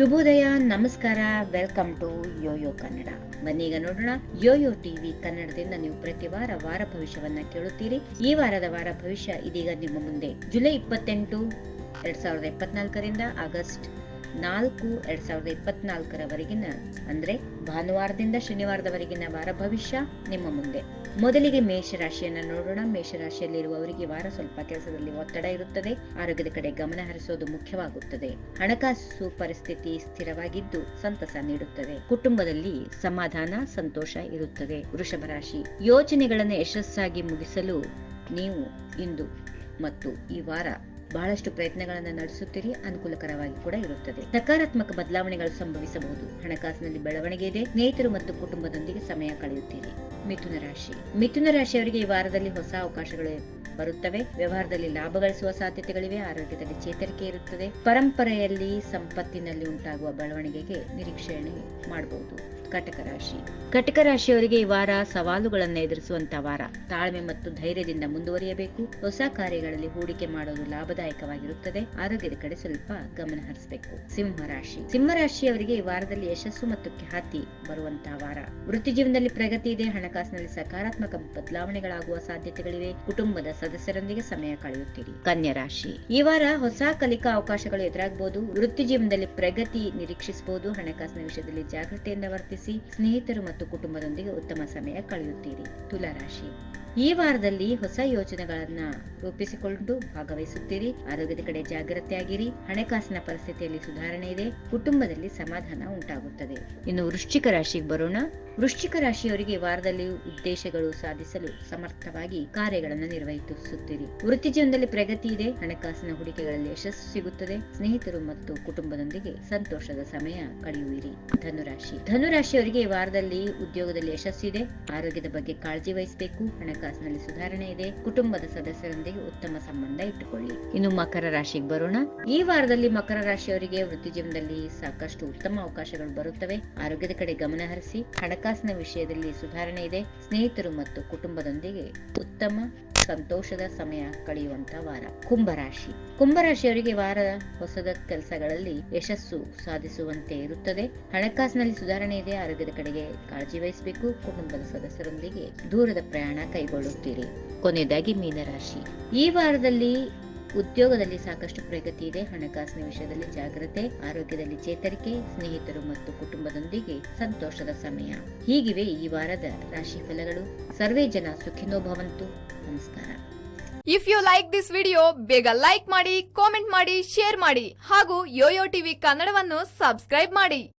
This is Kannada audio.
ಶುಭೋದಯ, ನಮಸ್ಕಾರ, ವೆಲ್ಕಮ್ ಟು ಯೋಯೋ ಕನ್ನಡ. ಬನ್ನೀಗ ನೋಡೋಣ, ಯೋಯೋ ಟಿವಿ ಕನ್ನಡದಿಂದ ನೀವು ಪ್ರತಿ ವಾರ ವಾರ ಭವಿಷ್ಯವನ್ನ ಕೇಳುತ್ತೀರಿ. ಈ ವಾರದ ವಾರ ಭವಿಷ್ಯ ಇದೀಗ ನಿಮ್ಮ ಮುಂದೆ. ಜುಲೈ ಇಪ್ಪತ್ತೆಂಟು, ಎರಡ್ ಸಾವಿರದ ಇಪ್ಪತ್ನಾಲ್ಕರಿಂದ ಆಗಸ್ಟ್ ನಾಲ್ಕು ಎರಡ್ ಸಾವಿರದ ಇಪ್ಪತ್ನಾಲ್ಕರವರೆಗಿನ, ಅಂದ್ರೆ ಭಾನುವಾರದಿಂದ ಶನಿವಾರದವರೆಗಿನ ವಾರ ಭವಿಷ್ಯ ನಿಮ್ಮ ಮುಂದೆ. ಮೊದಲಿಗೆ ಮೇಷರಾಶಿಯನ್ನ ನೋಡೋಣ. ಮೇಷರಾಶಿಯಲ್ಲಿರುವವರಿಗೆ ವಾರ ಸ್ವಲ್ಪ ಕೆಲಸದಲ್ಲಿ ಒತ್ತಡ ಇರುತ್ತದೆ. ಆರೋಗ್ಯದ ಕಡೆ ಗಮನ ಹರಿಸೋದು ಮುಖ್ಯವಾಗುತ್ತದೆ. ಹಣಕಾಸು ಪರಿಸ್ಥಿತಿ ಸ್ಥಿರವಾಗಿದ್ದು ಸಂತಸ ನೀಡುತ್ತದೆ. ಕುಟುಂಬದಲ್ಲಿ ಸಮಾಧಾನ, ಸಂತೋಷ ಇರುತ್ತದೆ. ವೃಷಭ ರಾಶಿ, ಯೋಜನೆಗಳನ್ನು ಯಶಸ್ಸಾಗಿ ಮುಗಿಸಲು ನೀವು ಇಂದು ಮತ್ತು ಈ ವಾರ ಬಹಳಷ್ಟು ಪ್ರಯತ್ನಗಳನ್ನು ನಡೆಸುತ್ತೀರಿ, ಅನುಕೂಲಕರವಾಗಿ ಕೂಡ ಇರುತ್ತದೆ. ಸಕಾರಾತ್ಮಕ ಬದಲಾವಣೆಗಳು ಸಂಭವಿಸಬಹುದು. ಹಣಕಾಸಿನಲ್ಲಿ ಬೆಳವಣಿಗೆ ಇದೆ. ಸ್ನೇಹಿತರು ಮತ್ತು ಕುಟುಂಬದೊಂದಿಗೆ ಸಮಯ ಕಳೆಯುತ್ತೀರಿ. ಮಿಥುನ ರಾಶಿ. ಮಿಥುನ ರಾಶಿಯವರಿಗೆ ಈ ವಾರದಲ್ಲಿ ಹೊಸ ಅವಕಾಶಗಳು ಬರುತ್ತವೆ. ವ್ಯವಹಾರದಲ್ಲಿ ಲಾಭ ಗಳಿಸುವ ಸಾಧ್ಯತೆಗಳಿವೆ. ಆರೋಗ್ಯದಲ್ಲಿ ಚೇತರಿಕೆ ಇರುತ್ತದೆ. ಪರಂಪರೆಯಲ್ಲಿ ಸಂಪತ್ತಿನಲ್ಲಿ ಉಂಟಾಗುವ ಬೆಳವಣಿಗೆಗೆ ನಿರೀಕ್ಷಣೆ ಮಾಡಬಹುದು ಕಟಕ ರಾಶಿ. ಕಟಕ ರಾಶಿಯವರಿಗೆ ಈ ವಾರ ಸವಾಲುಗಳನ್ನು ಎದುರಿಸುವಂತ ವಾರ. ತಾಳ್ಮೆ ಮತ್ತು ಧೈರ್ಯದಿಂದ ಮುಂದುವರಿಯಬೇಕು. ಹೊಸ ಕಾರ್ಯಗಳಲ್ಲಿ ಹೂಡಿಕೆ ಮಾಡೋದು ಲಾಭದಾಯಕವಾಗಿರುತ್ತದೆ. ಆರೋಗ್ಯದ ಕಡೆ ಸ್ವಲ್ಪ ಗಮನ ಹರಿಸಬೇಕು. ಸಿಂಹ ರಾಶಿ. ಸಿಂಹ ರಾಶಿಯವರಿಗೆ ಈ ವಾರದಲ್ಲಿ ಯಶಸ್ಸು ಮತ್ತು ಖ್ಯಾತಿ ಬರುವಂತಹ ವಾರ. ವೃತ್ತಿ ಜೀವನದಲ್ಲಿ ಪ್ರಗತಿ ಇದೆ. ಹಣಕಾಸಿನಲ್ಲಿ ಸಕಾರಾತ್ಮಕ ಬದಲಾವಣೆಗಳಾಗುವ ಸಾಧ್ಯತೆಗಳಿವೆ. ಕುಟುಂಬದ ಸದಸ್ಯರೊಂದಿಗೆ ಸಮಯ ಕಳೆಯುತ್ತೀರಿ. ಕನ್ಯಾ ರಾಶಿ. ಈ ವಾರ ಹೊಸ ಕಲಿಕಾ ಅವಕಾಶಗಳು ಎದುರಾಗಬಹುದು ವೃತ್ತಿ ಜೀವನದಲ್ಲಿ ಪ್ರಗತಿ ನಿರೀಕ್ಷಿಸಬಹುದು ಹಣಕಾಸಿನ ವಿಷಯದಲ್ಲಿ ಜಾಗೃತಿಯಿಂದ ವರ್ತಿಸಿ ಸ್ನೇಹಿತರು ಮತ್ತು ಕುಟುಂಬದೊಂದಿಗೆ ಉತ್ತಮ ಸಮಯ ಕಳೆಯುತ್ತೀರಿ. ತುಲಾ ರಾಶಿ. ಈ ವಾರದಲ್ಲಿ ಹೊಸ ಯೋಜನೆಗಳನ್ನ ರೂಪಿಸಿಕೊಂಡು ಭಾಗವಹಿಸುತ್ತೀರಿ. ಆರೋಗ್ಯದ ಕಡೆ ಜಾಗ್ರತೆಯಾಗಿರಿ ಹಣಕಾಸಿನ ಪರಿಸ್ಥಿತಿಯಲ್ಲಿ ಸುಧಾರಣೆ ಇದೆ. ಕುಟುಂಬದಲ್ಲಿ ಸಮಾಧಾನ ಉಂಟಾಗುತ್ತದೆ. ಇನ್ನು ವೃಶ್ಚಿಕ ರಾಶಿಗೆ ಬರೋಣ. ವೃಶ್ಚಿಕ ರಾಶಿಯವರಿಗೆ ವಾರದಲ್ಲಿ ಉದ್ದೇಶಗಳು ಸಾಧಿಸಲು ಸಮರ್ಥವಾಗಿ ಕಾರ್ಯಗಳನ್ನು ನಿರ್ವಹಿಸುತ್ತೀರಿ. ವೃತ್ತಿ ಜೀವನದಲ್ಲಿ ಪ್ರಗತಿ ಇದೆ. ಹಣಕಾಸಿನ ಹೂಡಿಕೆಗಳಲ್ಲಿ ಯಶಸ್ಸು ಸಿಗುತ್ತದೆ. ಸ್ನೇಹಿತರು ಮತ್ತು ಕುಟುಂಬದೊಂದಿಗೆ ಸಂತೋಷದ ಸಮಯ ಕಳೆಯುವಿರಿ. ಧನುರಾಶಿ. ಧನುರಾಶಿಯವರಿಗೆ ವಾರದಲ್ಲಿ ಉದ್ಯೋಗದಲ್ಲಿ ಯಶಸ್ಸಿದೆ ಆರೋಗ್ಯದ ಬಗ್ಗೆ ಕಾಳಜಿ ವಹಿಸಬೇಕು. ಹಣಕಾಸಿನಲ್ಲಿ ಸುಧಾರಣೆ ಇದೆ. ಕುಟುಂಬದ ಸದಸ್ಯರೊಂದಿಗೆ ಉತ್ತಮ ಸಂಬಂಧ ಇಟ್ಟುಕೊಳ್ಳಿ. ಇನ್ನು ಮಕರ ರಾಶಿಗೆ ಬರೋಣ. ಈ ವಾರದಲ್ಲಿ ಮಕರ ರಾಶಿಯವರಿಗೆ ವೃತ್ತಿ ಜೀವನದಲ್ಲಿ ಸಾಕಷ್ಟು ಉತ್ತಮ ಅವಕಾಶಗಳು ಬರುತ್ತವೆ. ಆರೋಗ್ಯದ ಕಡೆ ಗಮನ ಹರಿಸಿ. ಹಣಕಾಸಿನ ವಿಷಯದಲ್ಲಿ ಸುಧಾರಣೆ ಇದೆ. ಸ್ನೇಹಿತರು ಮತ್ತು ಕುಟುಂಬದೊಂದಿಗೆ ಉತ್ತಮ, ಸಂತೋಷದ ಸಮಯ ಕಳೆಯುವಂತ ವಾರ. ಕುಂಭರಾಶಿ. ಕುಂಭರಾಶಿಯವರಿಗೆ ವಾರ ಹೊಸದ ಕೆಲಸಗಳಲ್ಲಿ ಯಶಸ್ಸು ಸಾಧಿಸುವಂತೆ ಇರುತ್ತದೆ. ಹಣಕಾಸಿನಲ್ಲಿ ಸುಧಾರಣೆ ಇದೆ. ಆರೋಗ್ಯದ ಕಡೆಗೆ ಕಾಳಜಿ ವಹಿಸಬೇಕು. ಕುಟುಂಬದ ಸದಸ್ಯರೊಂದಿಗೆ ದೂರದ ಪ್ರಯಾಣ ಕೈಗೊಳ್ಳುತ್ತೀರಿ. ಕೊನೆಯದಾಗಿ ಮೀನರಾಶಿ. ಈ ವಾರದಲ್ಲಿ ಉದ್ಯೋಗದಲ್ಲಿ ಸಾಕಷ್ಟು ಪ್ರಗತಿ ಇದೆ, ಹಣಕಾಸಿನ ವಿಷಯದಲ್ಲಿ ಜಾಗ್ರತೆ ಆರೋಗ್ಯದಲ್ಲಿ ಚೇತರಿಕೆ, ಸ್ನೇಹಿತರು ಮತ್ತು ಕುಟುಂಬದೊಂದಿಗೆ ಸಂತೋಷದ ಸಮಯ. ಹೀಗಿವೆ ಈ ವಾರದ ರಾಶಿ ಫಲಗಳು ಸರ್ವೇ ಜನ ಸುಖಿನೋ ಭವಂತು ನಮಸ್ಕಾರ. If you like this video ಬೇಗ ಲೈಕ್ ಮಾಡಿ ಕಾಮೆಂಟ್ ಮಾಡಿ ಶೇರ್ ಮಾಡಿ ಹಾಗೂ ಯೋಯೋ ಟಿವಿ ಕನ್ನಡವನ್ನು ಸಬ್ಸ್ಕ್ರೈಬ್ ಮಾಡಿ.